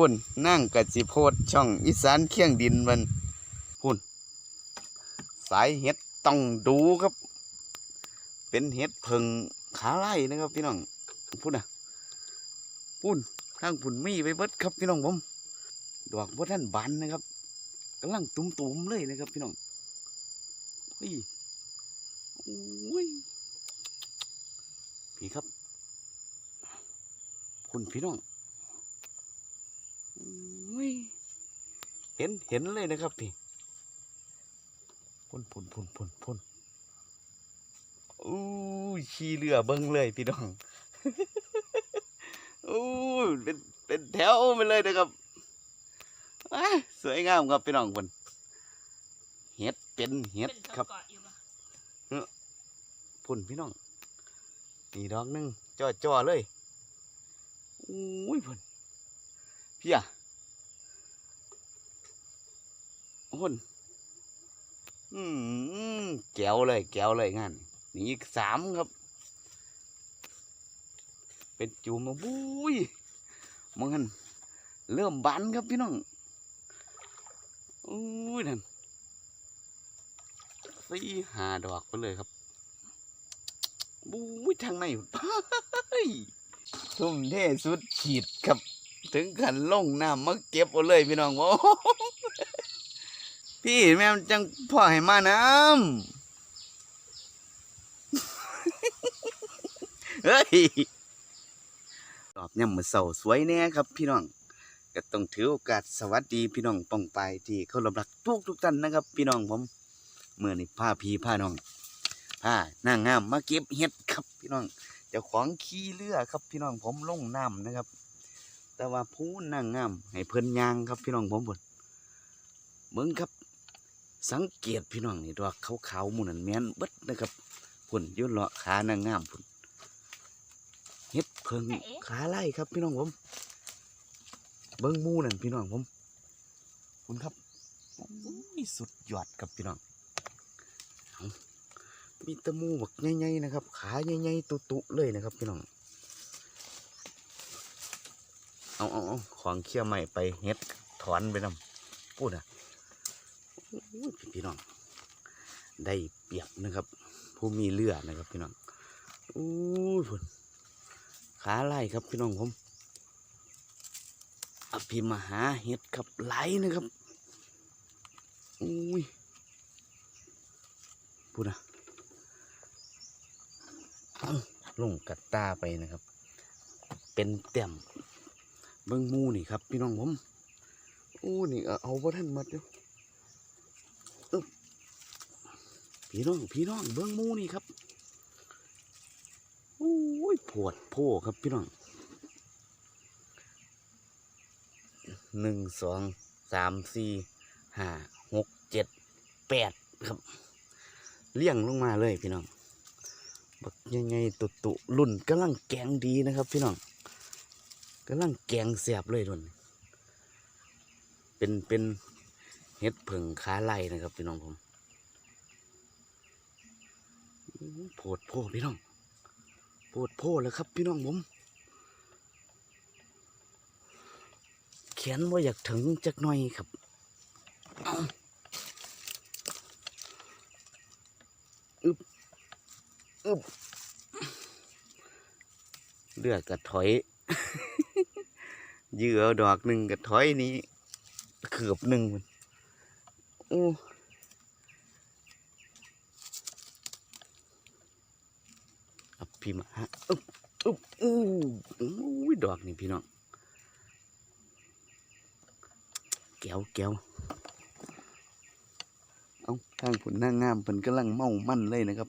พุ่นนั่งกัสิโพดช่องอีสานเคียงดินมันพุ่น สายเห็ดต้องดูครับ เป็นเห็ดเพิงขาไล่นะครับพี่น้องพุ่นอะพุ่นทางพุ่นมีไปเบิดครับพี่น้องผมดอกบัท่านบานนะครับกำลังตุ้มๆเลยนะครับพี่น้องเฮ้ยโอ้ยพี่ครับ คุณพี่น้อง ยเห็นเห็นเลยนะครับพี่พ่นพ่นพ่นพ่นพ่นอู้ยขี่เรือเบิ้งเลยพี่น้องอู้เป็นเป็นแถวไปเลยนะครับสวยงามครับพี่น้องคนเห็ดเป็นเห็ดครับพุ่นพี่น้องนี่ดอกหนึงจ่อจ่อๆเลยอุ้ยพุ่นพี่อะ พุ่นอืมแก้วเลย แก้วเลยงานนี่อีกสามครับ เป็นจูมมาบุ้ยมองกันเริ่มบานครับพี่น้องอุ้ยนั่นสี่หาดอกไปเลยครับบู๊ยทางในเฮ้ทุ่มเทสุดขีดครับ ถึงขันลงน้ำมาเก็บเอาเลยพี่น้องโอ้ พี่แม่จังพ่อให้มาน้ำเฮ้ยตอบย่ำมือเสาสวยแน่ครับ พี่น้องก็ต้องถือโอกาสสวัสดีพี่น้องป้องไปที่เขารับรักทุกทุกท่านนะครับ พี่น้องผมเมื่อนี่ผ้าพีผ้าน้องผ้านางงามมาเก็บเห็ดครับ พี่น้องเจ้าของขี้เรือครับ พี่น้องผมลงน้ำนะครับ แต่ว่าผู้นางงามให้เพิ่นยางครับ พี่น้องผมบนเมืองครับ สังเกตพี่น้องนี่ดอกขาวๆหมูนันแม่นเบิดนะครับพุ่นอยุ่นเลาะขานางงามพุ่นเห็ดเพิ่งขาไล่ครับพี่น้องผมเบิ้งหมูนั่นพี่น้องผมคุณครับโอ้ยสุดยอดครับพี่น้องมีแตะมูบักใหญ่ๆนะครับ ขาใหญ่ๆตุๆเลยนะครับ พี่น้องเอาเอาเอาของเคี่ยวใหม่ไปเฮ็ดถอนไปนำพูดอะโอ้ย พี่น้อง ได้เปรียบนะครับ ผู้มีเลือนะครับ พี่น้องโอ้ยพุ่นขาไล่ครับพี่น้องผมอภิมหาเห็ดครับไหลนะครับอุ้ยพูดนะลงกัดตาไปนะครับ เป็นเต็มเบิ้งมูนี่ครับ พี่น้องผมอู้นี่เอาเอาบ่ท่านหมดอยู่อึ๊บ พี่น้องพี่น้องเบิ้องมูนี่ครับโอ้ยปวดโพครับพี่น้องหนึ่งสองสามสี่ห้าหกเจ็ดแปดครับ เลี่ยงลงมาเลยพี่น้องบักยังไงตุตุรุ่นกำลังแกงดีนะครับ พี่น้องกำลังแกงเสียบเลยรุ่นเป็นเป็นเห็ดผึ่งขาไล่นะครับพี่น้องผม โพดโพพี่น้องโพดโพแล้วครับ พี่น้องผมเขียนว่าอยากถึงจักหน่อยครับอึบอึบเลือกกระถอยเยื่อดอกหนึ่งกระถอยนี้เขือบหนึ่งมันโอ้อับ พี่มาฮะอึบอึบอู้อู้ดอกนี่พี่น้องแก้วแก้วเอาทางผลนางงามเพิ่นกำลังเมามั่นเลยนะครับ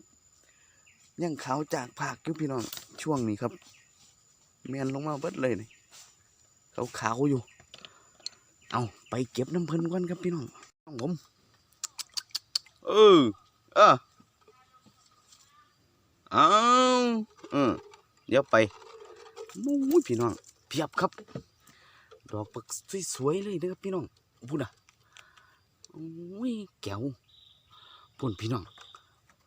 ยังขาวจากภาคอยู่พี่น้องช่วงนี้ครับแมนลงมาเบิดเลยนี่ขาวขาวอยู่ เอาไปเก็บน้ำเพลินก่อนครับพี่น้องน้องผมเออเออเอา เออเดี๋ยวไปมู้ยพี่น้องเพียบครับ ดอกปักสวยๆเลยเด้อพี่น้องพูดนะโอ้ยแก้วพุ่นพี่น้อง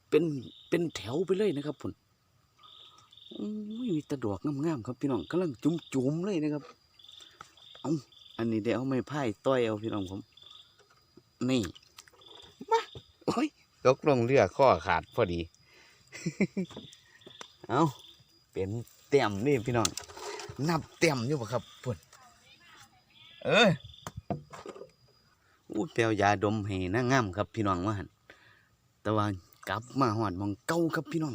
เป็นเป็นแถวไปเลยนะครับพุ่นโอ้ยมีตะดอกงามๆครับพี่น้องกำลังจุ่มๆเลยนะครับเอาอันอันนี้เดี๋ยวเอาไม้พายต้อยเอาพี่น้องผม นี่มาโอ้ยตกลงเรือข้อขาดพอดี เอาเป็นเต็มนี่พี่น้อง นับเต็มอยู่ปะครับพุ่นเอออู้เปียวยาดมให้นางามครับพี่น้องว่าหันแต่ว่ากลับมาหอดมองเก้าครับพี่น้อง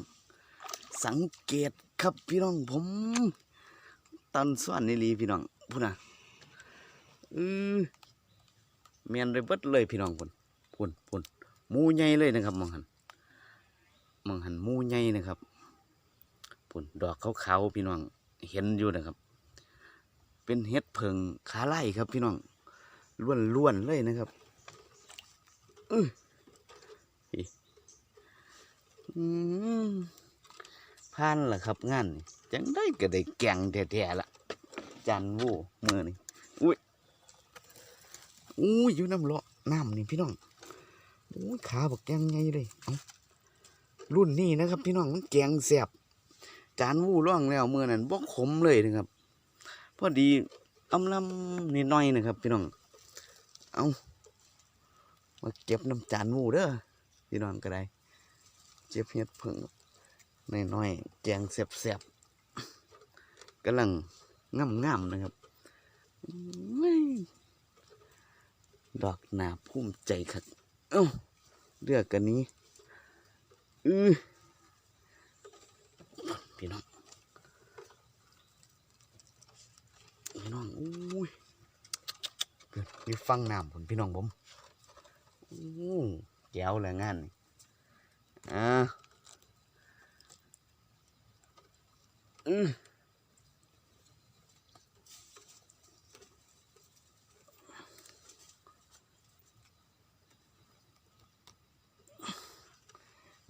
สังเกตครับพี่น้องผมตันส่วนนี่ลีพี่น้องพุ่นน่ะเออเมียนเลยเบิดเลยพี่น้องพุ่นพุ่นพุ่นมูใหญ่เลยนะครับมองหันมองหันมูใหญ่นะครับ นดอกขาวๆพี่น้องเห็นอยู่นะครับ เป็นเห็ดเพิงขาไล่ครับพี่น้องล้วนๆเลยนะครับอืออิอืมผ่านล่ะครับงานจังได้ก็ได้แกงแท้ๆละจันวูมือนี่อุ้ยอุ้ยอยู่น้ำเลาะน้ำนี่พี่น้องอุ้ยขาบักแกงไงเลยรุ่นนี้นะครับ พี่น้องมันแกงแสบ จานวูร่องแล้วมือนั้นบ่ขมเลยนะครับพอดีอำลำนิดหน่อยนะครับพี่น้องเอามาเก็บน้ำจานวูเด้อพี่น้องก็ได้เจ็บเห็ดเพิ่งน้อยๆแกงแซ่บๆกำลังงามๆนะครับดอกหนาภูมิใจครับเอ้าเลือกกันนี้อือ พี่น้องพี่น้องอุ้ยเกิดมีฟังน้ำผมพี่น้องผมอู้แก้วแหละงานอ่าอืม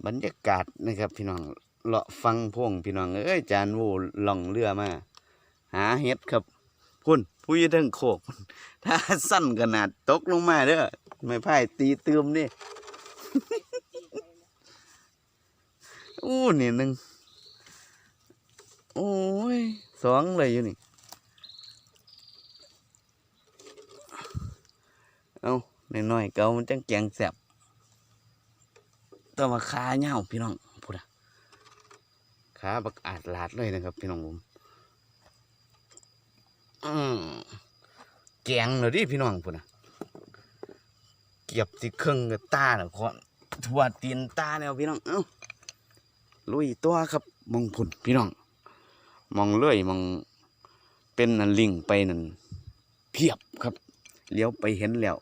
บรรยากาศนะครับพี่น้อง เลาะฟังพวงพี่น้องเอ้ยจานวูล่องเรือมา หาเห็ดครับพุ่นผู้ยืดทั้งโคก ถ้าสั้นขนาดตกลงมาเด้อไม่พ่ายตีเติมนี่อู้นี่หนึ่งโอ้ยสองเลยอยู่นี่เอาหน่อยๆเกามันจังแกงแสบต่ว่าขาเหี่ยวพี่น้อง ขาบักอาดลาดเลยนะครับพี่น้องผมอืมแกงเลยดิพี่น้องพูดอะเก็บสิเครื่องกับตาแล้วก่อนทั่วตีนตาแล้วพี่น้องเอ้าลุยตัวครับมองพุ่นพี่น้อง มองเลื่อยมองเป็นนันลิงไปนั่นเพียบครับเลี้ยวไปเห็นแล้ว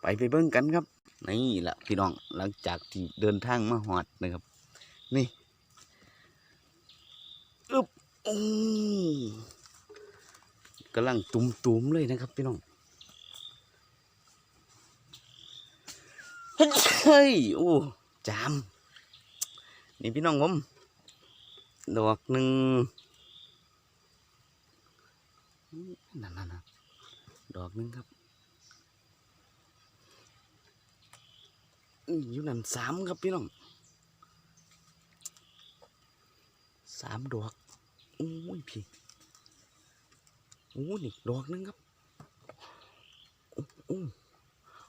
ไปไปเบิ่งกันครับ นี่แหละพี่น้องหลังจากที่เดินทางมาหอดนะครับ นี่ อึบอืมกำลังตุ่มๆเลยนะครับพี่น้องเฮ้ยโอ้จาม นี่พี่น้องผมดอกหนึ่งนั่นนั่นดอกหนึ่งครับอยู่นั่นสามครับพี่น้องสามดอก โอ้ยพี่โอ้ยนี่ดอกหนึงครับโอ้โอ้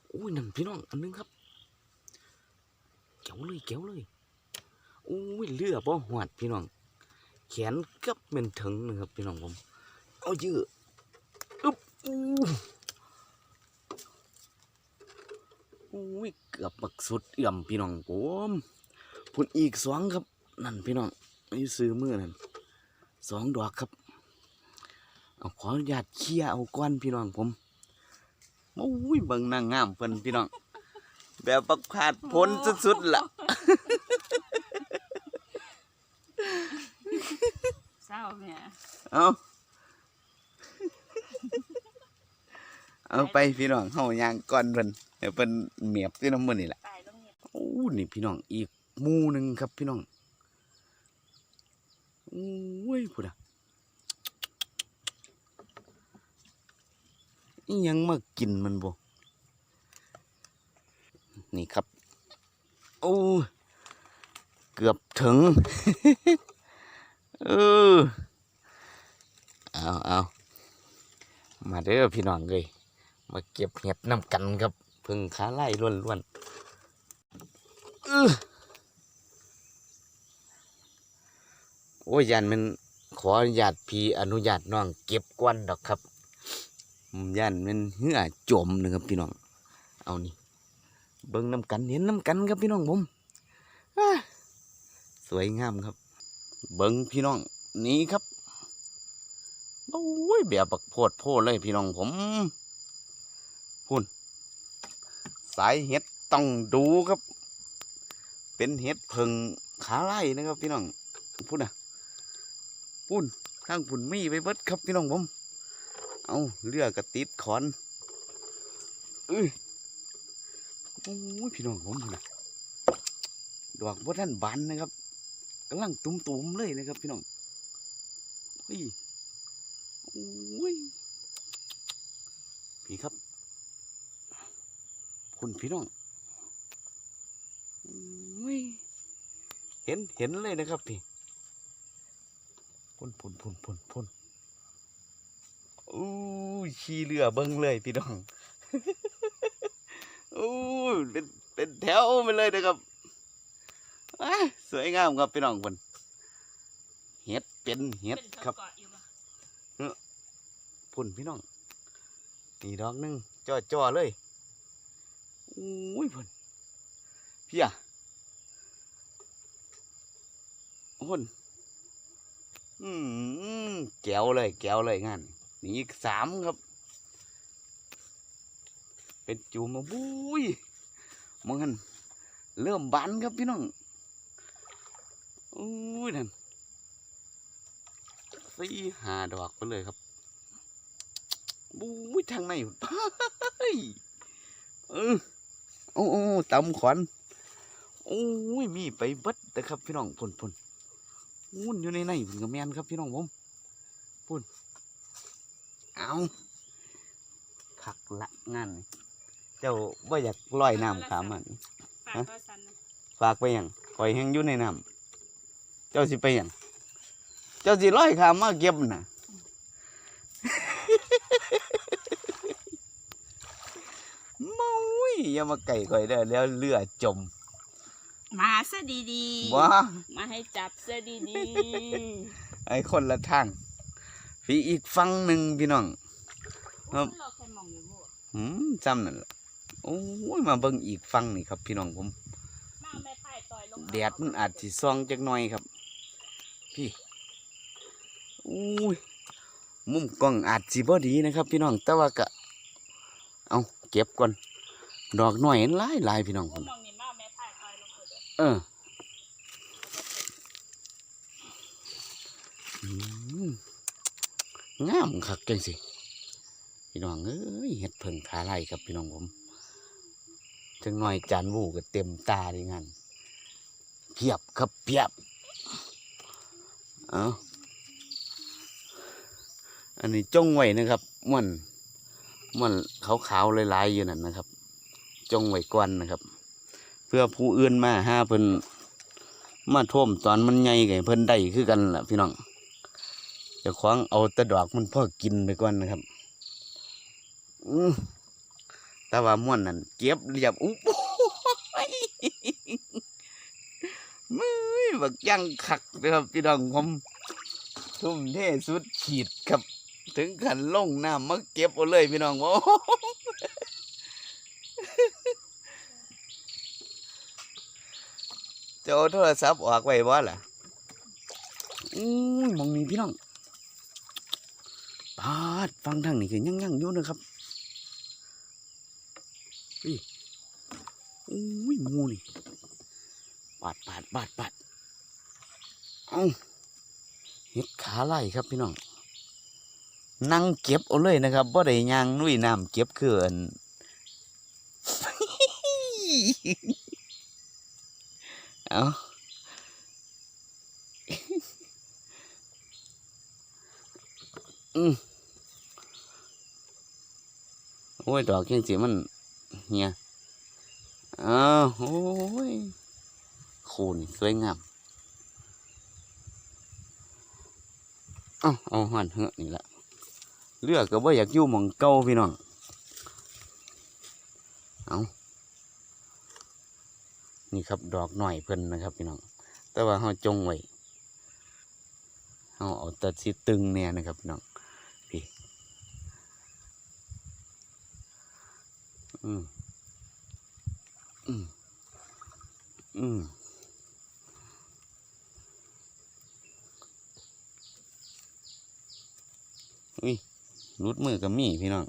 โอ้ยนั่นพี่น้องอันนึงครับเก๋วเลยเก๋วเลยโอ้ยเลือบ่หวดพี่น้อง แขนกับเป็นถึงนะครับพี่น้องผมเอาเยอะอึ๊บอู้อุ้ยเกือบบักสุดเอี่ยมพี่น้องผมพุ่นอีกสองครับ นั่นพี่น้องนี่ซื้อมือนั่น สองดอกครับเอาขออนุญาตเคลียร์เอาก้อนพี่น้องผมโอ้ยเบิ่งนางงามเพิ่นพี่น้อง แบบบักขาดพ้นสุดๆล่ะเศร้าแม่เอาเอาไปพี่น้องเฮายางก่อนเพิ่นเดี๋ยวเพิ่นเมียบที่น้ำมันนี่แหละตายลงเนี่ยโอ้นี่พี่น้องอีกหมู่หนึ่งครับพี่น้องโอ้ยพูดอะยังมากินมันบ่นี่ครับ โอ้เกือบถึง เออเอาเอามาเด้อพี่น้องเลยมาเก็บเห็ดน้ำกันครับ พึ่งขาไล่ล้วนๆอือ โอ้ยยันมันขออนุญาตพี่อนุญาตน้องเก็บกวนดอกครับยันมันเหื่อจมนะครับพี่น้อง เอานี่เบิ่งน้ำกันเห็นน้ำกันครับพี่น้องผมสวยงามครับ เบิ่งพี่น้องนี่ครับโอ้ยแบบบักโพดโพดเลยพี่น้องผมพุ่นสายเห็ดต้องดูครับ เป็นเห็ดเพิงขาไล่นะครับ พี่น้องพุ่นอะ พุ่นข้างพุ่นมีไปเบิดครับพี่น้องผม เอาเรือกระติดขอนเอ้ยโอ้ยพี่น้องผมนะดอกบัท่านบานนะครับกำลังตุ้มๆเลยนะครับ พี่น้องเฮ้ยโอ้ยพี่ครับ คุณพี่น้องโอ้ยเห็นเห็นเลยนะครับพี่ พ่นพ่นพ่นพ่นพ่นโอ้ยขี่เรือเบิ้งเลยพี่น้องโอ้ยเป็นเป็นแถวไปเลยนะครับอ้าสวยงามครับพี่น้องคนเห็ดเป็นเห็ดครับเกาะอยู่ปะพุ่นพี่น้องนี่ดอกหนึงจ่อจ่อๆเลยอุ้ยพุ่นพี่อะพุ่น อืมแก้วเลยแก้วเลยงานนี่อีกสามครับ เป็นจูมาบุ้ยมึงหันเริ่มบานครับพี่น้องอุ้ยนั่นสี่หาดอกไปเลยครับบู๊ยทางในเฮ้ยเออโอ้โอ้ตำขวัญโอ้ยมีไปบิดนะครับพี่น้องพุ่นพุ่น วุ่นอยู่ในในพุ่นกับแมนครับพี่น้องผมพุ่นเอาขักละงานนี่เจ้าว่าอยากลอยน้ำขามมันฝากก็สันนะฝากไปหยังคอยแห้งอยู่ในน้ำเจ้าสิไปหยังเจ้าสิลอยขามมาเก็บน่ะมาอุ้ยอย่ามาไก่ก่อยเด้แล้วเรือจม มาซะดีๆว้ามาให้จับซะดีไอ้คนละทางฟีอีกฝั่งหนึ่งพี่น้องๆครับเราเคยมองอยู่บ่หืมจำนั่นแหละโอ้ยมาเบิ่งอีกฝั่งนี่ครับ พี่น้องผมมาไม่พ่ายต่อยลงแดดมันอาจสิส่องจักหน่อยครับ พี่อุ้ยมุมกล้องอาจสิบ่ดีนะครับ พี่น้องแต่ว่าก็เอาเก็บก่อนดอกหน่อยหลายหลายพี่น้องผม เออออืมงามคักจังสิ พี่น้องเอ้ยเห็ดเพิ่งทาไล่ครับพี่น้องผมจังหน่อยจานวูก็เต็มตาดีงานเพียบครับเพียบ เอาอันนี้จ้องไว้นะครับม่วนม่วนขาวๆลายๆอยู่นั่นนะครับจ้องไว้ก่อนนะครับ เพื่อผู้อื่นมาห้าเพิ่นมาท่วมตอนมันใหญ่ไงเพิ่นได้คือกันล่ะพี่น้องจะคว้างเอาต่ดอกมันพ่อกินไปก่อนนะครับอืแต่ว่าม่วนนั่นเก็บเรียบอุ๊บมือบักยังคักนะครับพี่น้องผมทุ่มเทสุดขีดครับ ถึงขันลงน้ำมาเก็บเอาเลยพี่น้องโอ้ จะเอาโทรศัพท์ออกไว้บ่ล่ะอู้ยมองนี่พี่น้องปาดฟังทางนี้คือยังยังอยู่นะครับพี่อู้ยหมูนี่ปาดปาดปาดปาดเอาเห็ดขาไล่ครับพี่น้องนั่งเก็บเอาเลยนะครับบ่ได้ย่างนุ้ยน้ำเก็บเขื่อน เอาอืมโอ้ย ดอกยังสิมันเฮียอ้าวโอ้ยคูนี่สวยงามเอาเอาหันเหอะนี่ละเรือก็บ่าอยากอยู่หม่องเก่าพี่น้อง เอา นี่ครับดอกหน่อยเพิ่นนะครับพี่น้องแต่ว่าเฮาจงไว้เฮาเอาแตัดสิตึงเนี่ยนะครับพี่น้องพี่อืมอืมอืมอุ้ยรุดมือกับมีพี่น้อง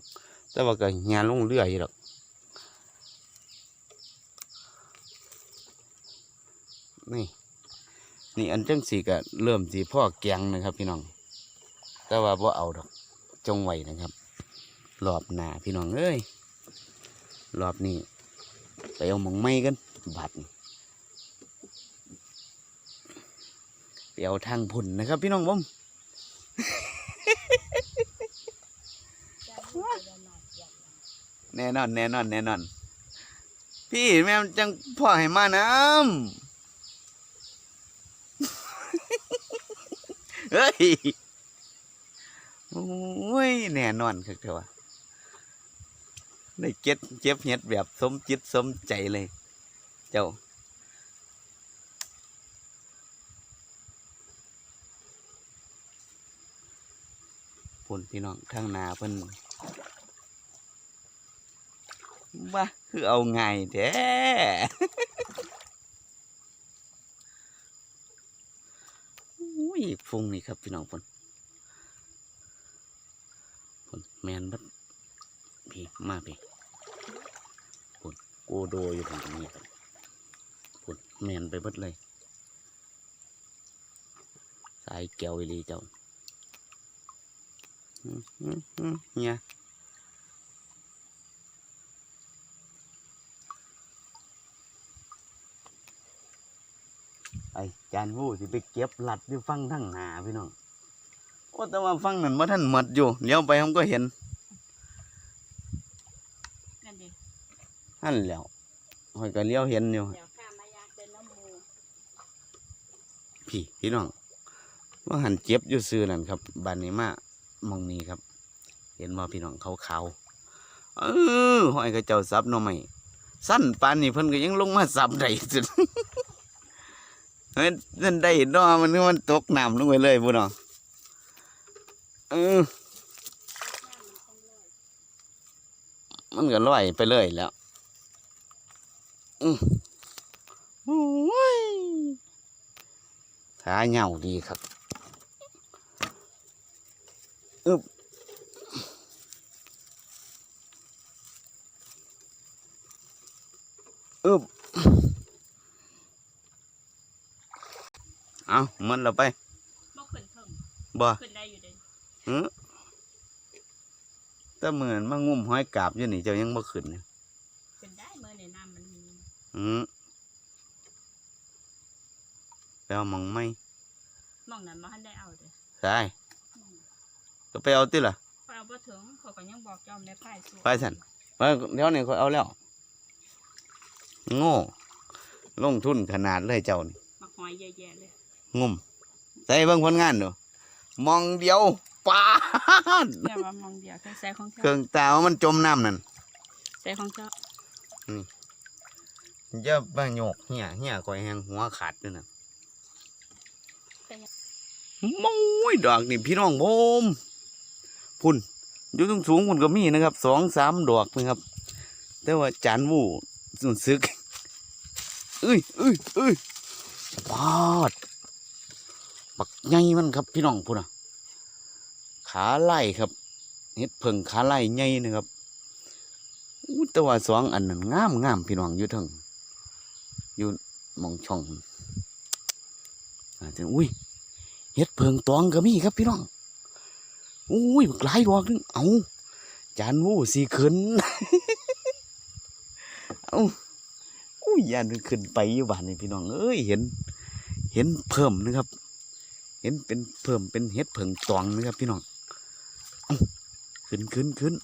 แต่ว่าก็งานลงเรืออยู่ดอก นี่ นี่อันจังสีก็เริ่มสีพ่อแกงนะครับ พี่น้อง แต่ว่าบ่เอาดอกจงไว้นะครับรอบหน้าพี่น้องเอ้ยรอบนี้ไปเอาหมองไม้กันบัดไปเอาทางพุ่นนะครับ พี่น้องผมแน่นอนแน่นอนแน่นอน พี่แม่จังพ่อให้มาน้ำ เฮ้ยโอ้ยแน่นอนคือเถอะวะได้เก็บเก็บเห็ดแบบสมจิตสมใจเลย เจ้าพุ่นพี่น้องทางนาเพิ่นว่าคือเอาไงแท้ อุ้ยฟงนี่ครับพี่น้องพนพนแมนบัดพี่มาพี่พนโกโดอยู่ตรงนี้ครับพนแมนไปบัดเลย สายแก้วอีลีเจ้าอื้อหือหือเนี่ย จานหูสิไปเก็บหลัดอยู่ฟังทั้งหนาพี่น้องโอ้แต่ว่าฟังนั้นว่าท่านหมดอยู่เลี้ยวไปผมก็เห็นนั่นดินั่นแหล้วคอยก็เลี้ยวเห็นอยู่เดี๋ยวข้ามายากเป็นน้ำมูพี่พี่น้องว่าหันเจ็บอยู่ซื้อนั่นครับบานนี้มามองนี้ครับ เห็นว่าพี่น้องเขาเขาวๆเออห้อยกระเจ้าซับหน่อไม่สั้นปานนี้เพิ่นก็ยังลงมาซับได้สุดเฮ้ยนั่นได้เนาะมันมันตกน้ำลงไปเลยพุ่นน้องเออมันก็ลอยไปเลยแล้วอือโอ้ยขาเหงาดีครับอึบอึบ เอามันเราไปบ่ขึ้นเพิ่งบ่ขึ้นได้อยู่เด้เออแต่เหมือนมางุ่มห้อยกาบอยู่นี่เจ้ายังบ่ขึ้นเนี่ยขึ้นได้เมื่อในน้ำมันมีอืมไปเอาหมองไม่มองนั้นมาทันได้เอาเด้อใช่ก็ไปเอาติล่ะพอเอาบ่ถึงเขาก็ยังบอกจอมได้พ่ายสู้ไปสั่นว่าเดี๋ยวนี้เขาเอาแล้วโง่ลงทุนขนาดเลยเจ้านี่มาหอยแย่ๆเลย งุ่มใส่เบิ่งผลงานดูมองเดียวปาดแต่ว่ามองเดียวแค่ใส่ของเคเจ้ารื่องตามันจมน้ำนั่นใส่ของเจ้าอย่าบ้าโยกเหี้ยเหี้ยก่อยแหงหัวขาดอยู่นั่นโม้ยดอกนี่พี่น้องผมพุ่นอยู่ตรงสูงพุ่นก็มีนะครับสองสามดอกนะครับ แต่ว่าจานวูสุนซึกเอ้ยเอ้ยเอ้ยปาด บักใหญ่มันครับ พี่น้องพุ่นอะขาไล่ครับเฮ็ดเพิ่งขาไล่ใหญ่นะครับอู้แต่ว่าสองอันนั้นงามงามพี่น้องอยู่ทั้งอยู่มองช่องอาจจะอุ้ยเฮ็ดเพิ่งตองก็มีครับพี่น้องอุ้ยกหลายดอกนึงเอาจานวู้สีขึ้นเอาอุ้ยยานมันขึ้นไปอยู่บ้านนี่พี่น้องเอ้ยเห็น เห็นเพิ่มนะครับ เห็นเป็นเพิ่มเป็นเห็ดเผิงตองนะครับพี่น้องขึ้นขึ้นขึ้น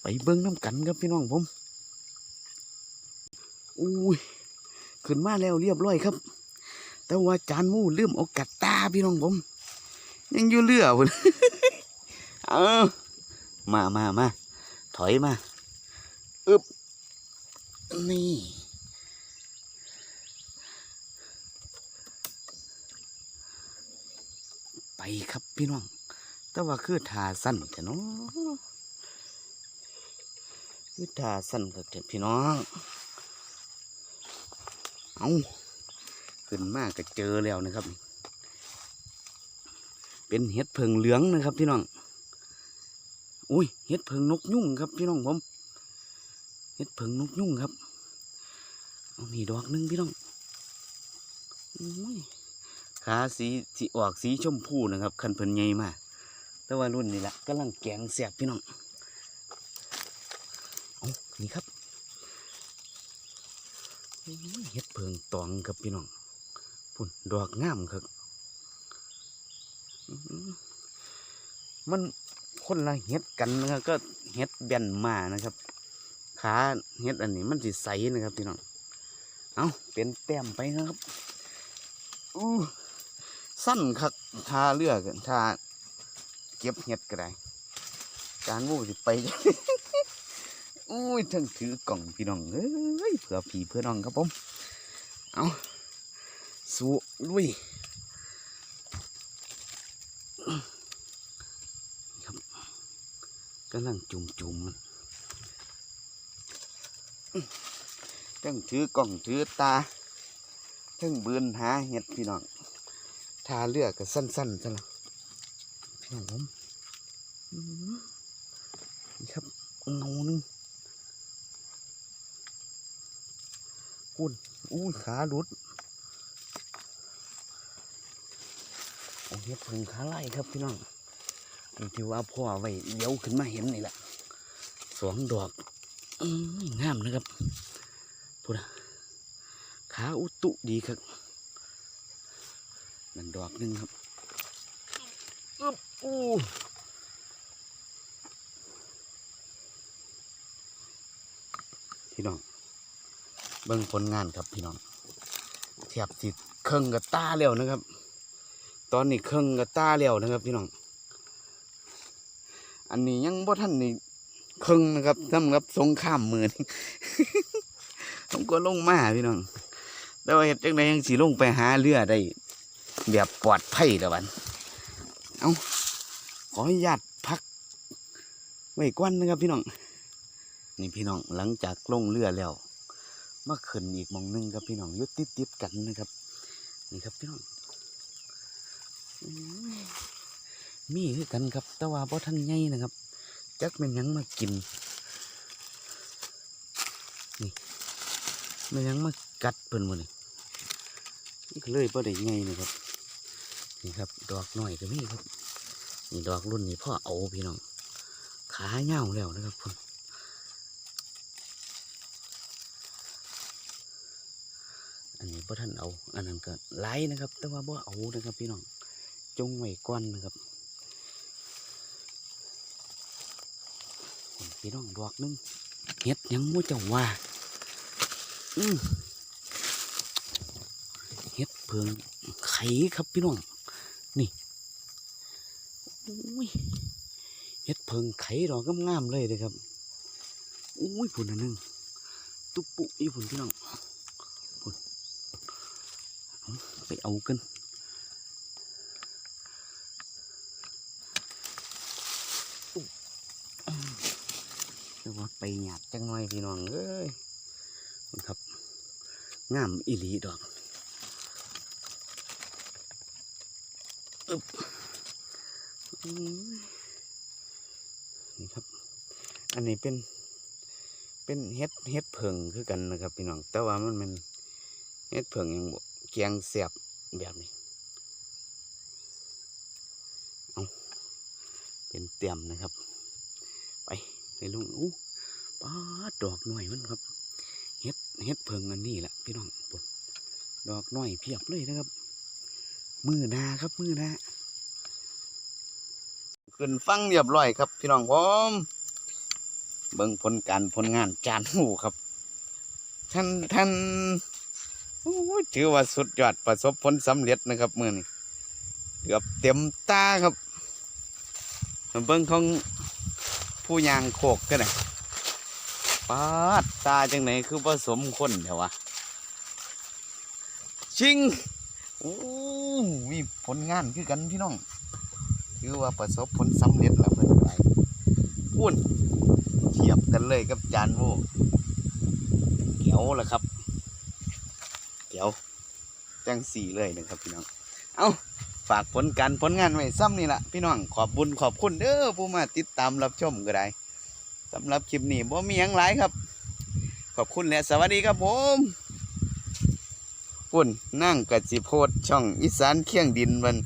ไปเบิ้งน้ำกันครับพี่น้องผมอุ้ยขึ้นมาแล้วเรียบร้อยครับ แต่ว่าจานมู่ลืมเอากัดตาพี่น้องผม ยังอยู่เรือพุ่นเออมามามาถอยมาอึบนี่ ไป ครับพี่น้อง แต่ว่าคือทาสั้นแต่เนาะคือทาสั้นกับแต่พี่น้อง เอาขึ้นมากก็เจอแล้วนะครับ เป็นเห็ดเพิงเหลืองนะครับ พี่น้อง อุ้ยเห็ดเพิงนกยุ่งครับพี่น้องผม เห็ดเพิงนกยุ่งครับ เอานี่ดอกหนึงพี่น้องอุ้ย ขาสีสีออกสีชมพูนะครับคันเพิ่นใหญ่มากแต่ว่ารุ่นนี้ละกำลังแกงแสบพี่น้องเอานี่ครับเห็ดเพิงตองครับพี่น้องพุ่นดอกงามครับมันคนละเห็ดกันนะครับก็เห็ดแบนมานะครับ ขาเห็ดอันนี้มันสิใสนะครับพี่น้องเอาเป็นแต้มไปนะครับอู้ สั้นคักทาเรือกันทาเก็บเห็ดก็ได้การวูสิไปอุ้ยทั้งถือกล่องพี่น้องเอ้ยเผื่อผีเพื่อน้องครับผม เอาสู้ลุยครับกำลังจุ่มจุ่มมันทั้งถือกล่องถือตาทั้งบืนหาเห็ดพี่น้อง ทาเลือกก็สั้นๆซะละพี่น้องผมอื้อนี่ครับเงาหนึงคุณอุ้ขาหลุดโอ้เห็ดพึ่งขาไล่ครับพี่น้องที่ว่าพ่อไว้เลี้ยวขึ้นมาเห็นนี่แหละสองดอกงามนะครับพูดขาอุตุดีครับ ดอกหนึ่งครับอึ๊บอู้พี่น้อง เบิ่งผลงานครับพี่น้องแทบสิเครื่องกับตาแล้วนะครับ ตอนนี้เครื่องกับตาแล้วนะครับ พี่น้อง อันนี้ยังบ่ท่านนี่เครื่องนะครับสำหรับสงครามมือนี่ผมก็ลงมาพี่น้องแต่ว่าเฮ็ดจังไดยังสิลงไปหาเรือได้ แบบปลอดภัยแล้วบัดเอาขออนุญาตพัก ไว้ก่อนนะครับพี่น้อง นี่พี่น้องหลังจากลงเรือแล้วมาขึ้นอีกมองหนึงครับพี่น้องยุดติดติดๆกันนะครับ นี่ครับพี่น้องมีคือกันครับ แต่ว่าบ่ทันใหญ่นะครับ จักเป็นหยังมากินมันยังมากัดเพิ่นหมดนี่นี่ก็เลยบ่ได้ไงนะครับ นี่ครับ ดอกน้อยก็มีครับ นี่ดอกรุ่นนี้พ่อเอาพี่น้อง ขาเหี่ยวแล้วนะครับคุณอันนี้พ่อท่านเอา อันนั้นก็ไล่นะครับ แต่ว่าบ่อเอานะครับ พี่น้อง จงไว้ก่อนนะครับ พี่น้องดอกหนึงเฮ็ดยังมู้จ้าว่าอืเฮ็ดเพิงไข่ครับพี่น้อง นี่อุ้ยเฮ็ดเพิงไข่ดอกงามๆเลยเลยครับอุ้ยผุนอันหนึงตุ๊ปุอีผุนพี่น้องผุนไปเอากันอุ๊บอืมเรียกว่าไปหยาดจังหน่อยพี่น้องเอ้ยครับงามอีหลีดอก อึบนี่ครับ อันนี้เป็น เป็นเฮ็ดเฮ็ดเผิงคือกันนะครับพี่น้องแต่ว่ามันเป็นเฮ็ดเผิงอย่างบ่แกงแสบแบบนี้เอาเป็นเตี่ยมนะครับ ไปไปลงอู้ป้าดอกหน่อยมันครับเฮ็ดเฮ็ดเพิงอันนี้แหละพี่น้องดอกหน้อยเพียบเลยนะครับ มือนาครับมือนาขึ้นฟังเรียบร้อยครับพี่น้องผมเบิ่งผลการผลงานจานหูครับท่านท่านถือว่าสุดยอดประสบผลสำเร็จนะครับมือนี้เกือบเต็มตาครับเบิ่งของผู้ยางโคกกันนะปาดตาจังไหนคือผสมคนเถอะวะชิง โอ้มีผลงานคือกันพี่น้อง คือว่าประสบผลสำเร็จแล้วเพิ่นไปพูนเทียบกันเลยกับจานโมเกียวละครับเกียวจังสี่เลยนะครับพี่น้อง เอาฝากผลการผลงานไว้ซ้ำนี่แหละพี่น้องขอบบุญขอบคุณเด้อผู้มาติดตามรับชมก็ได้สำหรับคลิปนี้บ่มีหยังหลายครับ ขอบคุณและสวัสดีครับผม ปุ่นนั่งกับสิโพดช่องอีสานเคียงดินมัน